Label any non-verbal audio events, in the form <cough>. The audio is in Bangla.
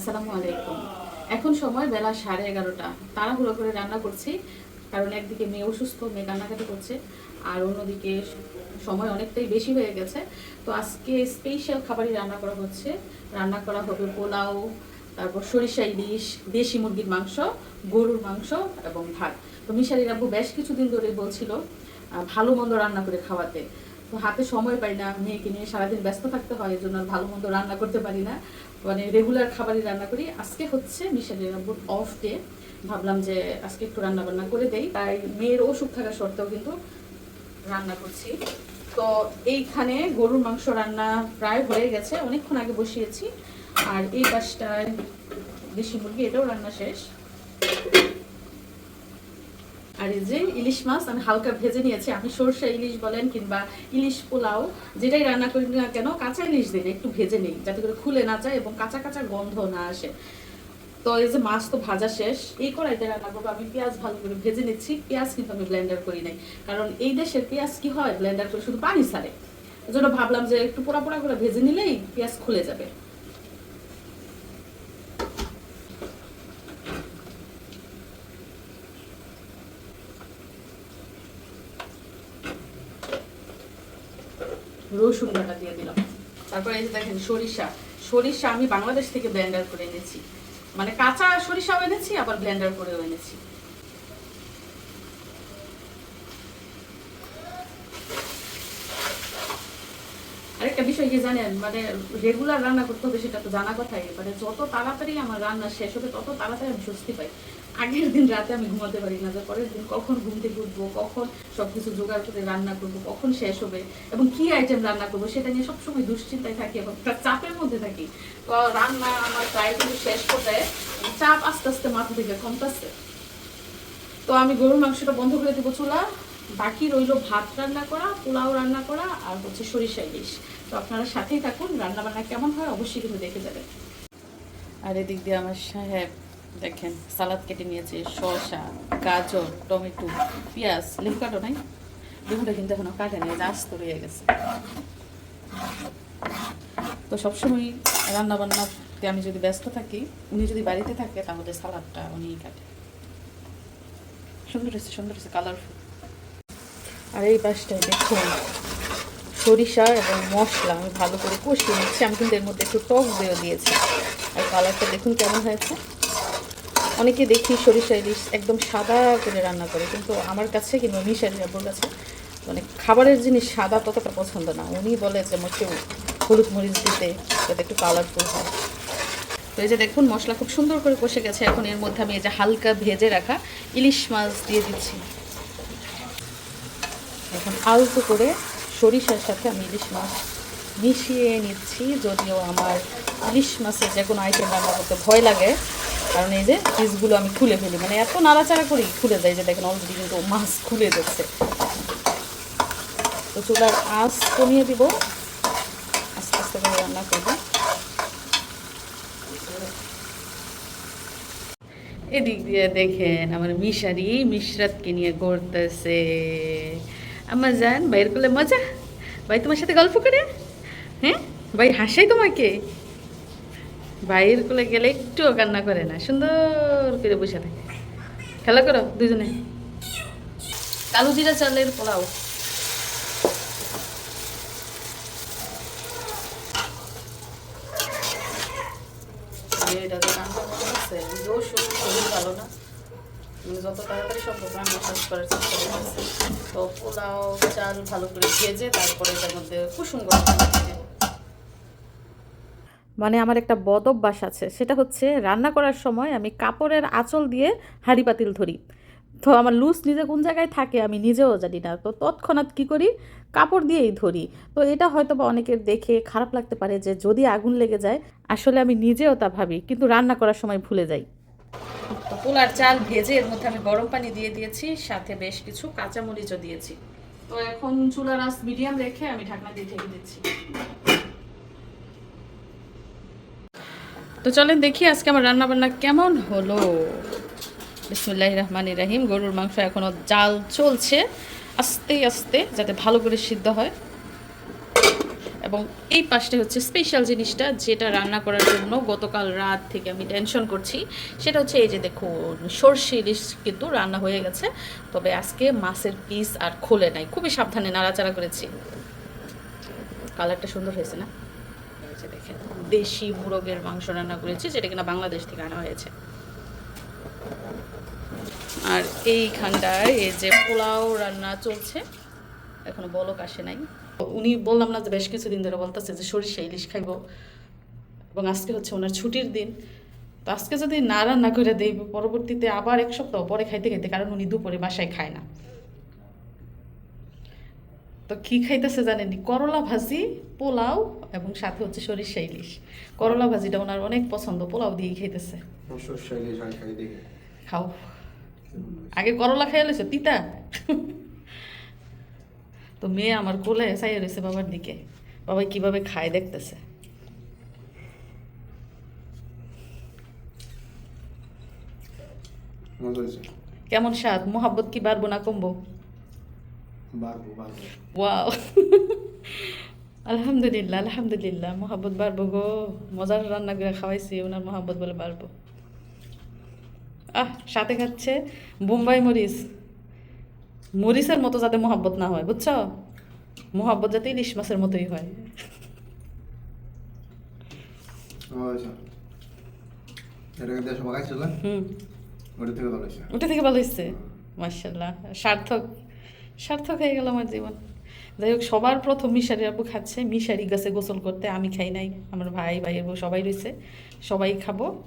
আসসালামু আলাইকুম। এখন সময় বেলা সাড়ে এগারোটা। তাড়াহুড়ো করে রান্না করছি, কারণ একদিকে মেয়ে অসুস্থ, মেয়ে কান্নাকাটি করছে, আর অন্যদিকে সময় অনেকটাই বেশি হয়ে গেছে। তো আজকে স্পেশাল খাবারই রান্না করা হচ্ছে। রান্না করা হবে পোলাও, তারপর সরিষা ইলিশ, দেশি মুরগির মাংস, গরুর মাংস এবং ভাত। তো মিশারি রাব্বু বেশ কিছুদিন ধরে বলছিল ভালো মন্দ রান্না করে খাওয়াতে। তো হাতে সময় পাই না, মেয়েকে নিয়ে সারাদিন ব্যস্ত থাকতে হয় এই জন্য আর ভালো মন্দ রান্না করতে পারি না। মানে রেগুলার খাবারই রান্না করি। আজকে হচ্ছে মিশালি রাব্বুর অফ ডে ভাবলাম যে আজকে একটু রান্না বান্না করে দেই। তাই মেয়ের অসুখ থাকা সত্ত্বেও কিন্তু রান্না করছি। তো এইখানে গরুর মাংস রান্না প্রায় হয়ে গেছে। অনেকক্ষণ আগে বসিয়েছি। আর এই পাশটায় দেশি মুরগি, এটাও রান্না শেষ। আর এই যে ইলিশ মাছ আমি হালকা ভেজে নিয়েছি। আপনি সরষে ইলিশ বলেন কিংবা ইলিশ পোলাও, যেটাই রান্না করি না কেন, কাঁচা ইলিশ দিন, একটু ভেজে নিই, যাতে করে খুলে না যায় এবং কাঁচা কাঁচা গন্ধ না আসে। তো এই যে মাছ তো ভাজা শেষ, এই কড়াইতে রান্না করব। আমি পেঁয়াজ ভালো করে ভেজে নিচ্ছি। পেঁয়াজ কিন্তু আমি ব্লেন্ডার করি নাই, কারণ এই দেশের পেঁয়াজ কি হয়? ব্লেন্ডার করে শুধু পানি ছাড়ে। জন্য ভাবলাম যে একটু পোড়া পোড়া করে ভেজে নিলেই পেঁয়াজ খুলে যাবে। রসুন বাটা দিয়ে দিলাম। তারপরে এই যে দেখেন সরিষা। সরিষা আমি বাংলাদেশ থেকে ব্লেন্ডার করে এনেছি। মানে কাঁচা সরিষাও এনেছি, আবার ব্লেন্ডার করেও এনেছি। আরেকটা বিষয় কি জানেন? মানে রেগুলার রান্না করতে হবে সেটা তো জানা কথাই। মানে যত তাড়াতাড়ি আমার রান্না শেষ হবে, তত তাড়াতাড়ি আমি স্বস্তি পাই। আগের দিন রাতে আমি ঘুমাতে পারি না যে পরের দিন কখন ঘুম থেকে উঠবো, কখন সবকিছু জোগাড় করে রান্না করব, কখন শেষ হবে এবং কি আইটেম রান্না করব সেটা নিয়ে সবসময় দুশ্চিন্তায় থাকি এবং চাপের মধ্যে থাকি। তো রান্না আমার প্রায় কিন্তু শেষ করতে চাপ আস্তে আস্তে মাথা থেকে কমতেছে। তো আমি গরুর মাংসটা বন্ধ করে দেবো চুলা, বাকি রইল ভাত রান্না করা, পোলাও রান্না করা আর হচ্ছে সরিষা ইলিশ। তো আপনারা সাথেই থাকুন রান্না বান্না কেমন হয় অবশ্যই কিন্তু দেখে যাবেন। আর এদিক দিয়ে আমার সাহেব দেখেন, সালাদ কেটে নিয়েছে, শসা, গাজর, টমেটো, পেঁয়াজ লেবু কাটো নাই? লেবুটা কিন্তু এখনও কাটে নেই আস্ত রয়ে গেছে। তো সবসময় রান্না বান্নাতে আমি যদি ব্যস্ত থাকি, উনি যদি বাড়িতে থাকে, তাহলে সালাদটা উনিই কাটে। সুন্দর হয়েছে সুন্দর হয়েছে কালারফুল আর এই পাশটায় দেখুন, সরিষা এবং মশলা আমি ভালো করে কষিয়ে নিচ্ছি। আমি কিন্তু এর মধ্যে একটু টক দইও দিয়েছি। আর কালারটা দেখুন কেমন হয়েছে। অনেকে দেখি সরিষা ইলিশ একদম সাদা করে রান্না করে, কিন্তু আমার কাছে কিংবা মিশারি আব্বুর কাছে মানে খাবারের জিনিস সাদা ততটা পছন্দ না। উনি বলে যে মোটে হলুদ মরিচ দিতে যাতে একটু কালারফুল হয়। তো এই যে দেখুন, মশলা খুব সুন্দর করে কষে গেছে। এখন এর মধ্যে আমি এই যে হালকা ভেজে রাখা ইলিশ মাছ দিয়ে দিচ্ছি। এখন আলতো করে সরিষার সাথে আমি ইলিশ মাছ মিশিয়ে নিচ্ছি। যদিও আমার ইলিশ মাছের যে কোনো আইটেম রান্না করতে ভয় লাগে কারণ এই যে পিসগুলো আমি খুলে ফেলি মানে এত নাড়াচাড়া করি খুলে যায়? যে দেখেন অলরেডি কিন্তু মাছ খুলে যাচ্ছে। তো চুলার আঁচ কমিয়ে দিব। আস্তে আস্তে করে রান্না করব। এদিক দিয়ে দেখেন আমার মিশারি, মিশরাতকে নিয়ে ঘুরতেছে। আমার যান বাইর করলে মজা? ভাই তোমার সাথে গল্প করে? হ্যাঁ? ভাই হাসাই তোমাকে? বাইর করলে গেলে একটুও কান্না করে না, সুন্দর করে বসে থাকে। খেলা করো, দুজনে। কালো জিরা চালের পোলাও। যত তাড়াতাড়ি সম্ভব রান্না শেষ করার চেষ্টা করতেছে তো পোলাও, চাল ভালো করে ভেজে তারপরে এটার মধ্যে কুসুম গরম মানে আমার একটা বদ অভ্যাস আছে। সেটা হচ্ছে রান্না করার সময় আমি কাপড়ের আঁচল দিয়ে হাঁড়ি পাতিল ধরি। তো আমার লুজ নিজে কোন জায়গায় থাকে আমি নিজেও জানি না। তো তৎক্ষণাৎ কী করি? কাপড় দিয়েই ধরি। তো এটা হয়তো বা অনেকের দেখে খারাপ লাগতে পারে যে যদি আগুন লেগে যায়, আসলে আমি নিজেও তা ভাবি, কিন্তু রান্না করার সময় ভুলে যাই। পোলার চাল ভেজে এর মধ্যে আমি গরম পানি দিয়ে দিয়েছি, সাথে বেশ কিছু কাঁচামরিচও দিয়েছি। তো এখন চুলার আঁচ মিডিয়াম রেখে আমি ঢাকনা দিয়ে ঢেকে দিচ্ছি। তো চলেন দেখি আজকে আমার রান্না বান্না কেমন হলো। বিসমুল্লাহ রহমান রাহিম, গরুর মাংস এখনও জাল চলছে, আস্তে আস্তে যাতে ভালো করে সিদ্ধ হয়। এবং এই পাশটা হচ্ছে স্পেশাল জিনিসটা যেটা রান্না করার জন্য গতকাল রাত থেকে আমি টেনশন করছি, সেটা হচ্ছে এই যে দেখুন, সর্ষে ইলিশ কিন্তু রান্না হয়ে গেছে, তবে আজকে মাছের পিস আর খোলে নাই। খুবই সাবধানে নাড়াচাড়া করেছি। কালারটা সুন্দর হয়েছে না? যে দেখেন দেশি মুরগের মাংস রান্না করেছি, যেটা কিনা বাংলাদেশ থেকে আনা হয়েছে। আর এইখানটায় এই যে পোলাও রান্না চলছে, এখনও বলক আসে নাই। উনি বললাম না যে বেশ কিছুদিন ধরে বলতেছে যে সরিষা ইলিশ খাইবো, এবং আজকে হচ্ছে ওনার ছুটির দিন। তো আজকে যদি না রান্না করে দেই, পরবর্তীতে আবার এক সপ্তাহ পরে খাইতে খাইতে, কারণ উনি দুপুরে বাসায় খায় না। তো কি খাইতেছে জানেনি করলা ভাজি পোলাও এবং সাথে হচ্ছে সরিষা ইলিশ। করলা ভাজিটা ওনার অনেক পছন্দ পোলাও দিয়ে খাইতেছে। খাই খাও। আগে করলা খাইয়া লইছো তিতা। তো মেয়ে আমার কোলে চাইয়ে রয়েছে বাবার দিকে। বাবা কীভাবে খায় দেখতেছে। কেমন স্বাদ? মোহাব্বত কি বাড়বো না কমবো? ওয়াও <laughs> আলহামদুলিল্লাহ আলহামদুলিল্লাহ। মোহাব্বত বাড়বো গো। মজার রান্না করে খাওয়াইছি ওনার মোহাব্বত বলে বাড়বো। আহ সাথে খাচ্ছে বোম্বাই মরিচ। মরিচের মতো যাতে মোহাব্বত না হয় বুঝছ? মোহাব্বত যাতে ইলিশ মাছের মতোই হয়। হুম। ওটা থেকে ভালো হয়েছে। মার্শাল্লাহ সার্থক। সার্থক হয়ে গেল আমার জীবন। যাই হোক, সবার প্রথম মিশারি আপু খাচ্ছে। মিশারি গাছে গোসল করতে আমি খাই নাই। আমার ভাই, ভাইয়ের বউ সবাই রয়েছে। সবাই খাব।